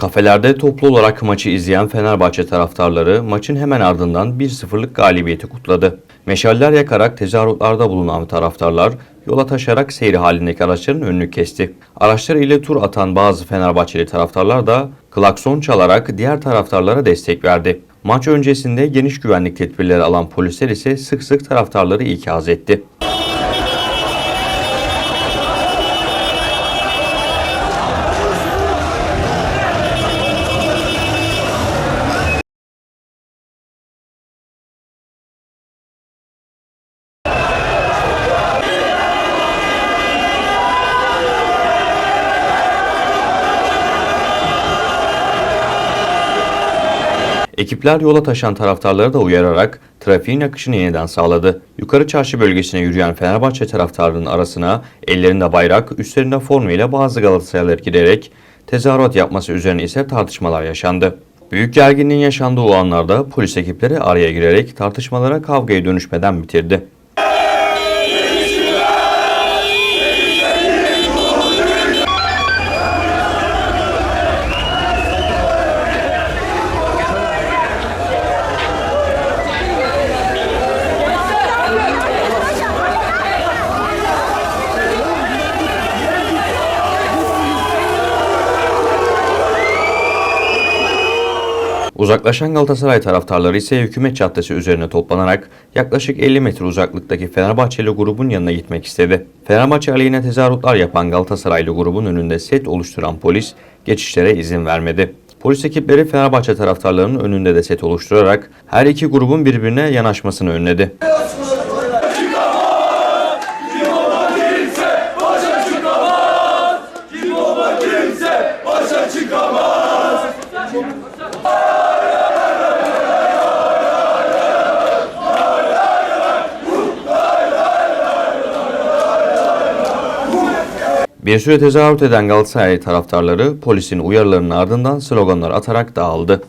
Kafelerde toplu olarak maçı izleyen Fenerbahçe taraftarları maçın hemen ardından 1-0'lık galibiyeti kutladı. Meşaller yakarak tezahüratlarda bulunan taraftarlar yola taşarak seyri halindeki araçların önünü kesti. Araçlar ile tur atan bazı Fenerbahçeli taraftarlar da klakson çalarak diğer taraftarlara destek verdi. Maç öncesinde geniş güvenlik tedbirleri alan polisler ise sık sık taraftarları ikaz etti. Ekipler yola taşan taraftarları da uyararak trafiğin akışını yeniden sağladı. Yukarı Çarşı bölgesine yürüyen Fenerbahçe taraftarının arasına ellerinde bayrak, üstlerinde forma ile bazı Galatasaraylılar girerek tezahürat yapması üzerine ise tartışmalar yaşandı. Büyük gerginliğin yaşandığı o anlarda polis ekipleri araya girerek tartışmalara kavgaya dönüşmeden bitirdi. Uzaklaşan Galatasaray taraftarları ise Hükümet Caddesi üzerine toplanarak yaklaşık 50 metre uzaklıktaki Fenerbahçeli grubun yanına gitmek istedi. Fenerbahçe aleyhine tezahüratlar yapan Galatasaraylı grubun önünde set oluşturan polis geçişlere izin vermedi. Polis ekipleri Fenerbahçe taraftarlarının önünde de set oluşturarak her iki grubun birbirine yanaşmasını önledi. Bir süre tezahürat eden Galatasaray taraftarları polisin uyarılarının ardından sloganlar atarak dağıldı.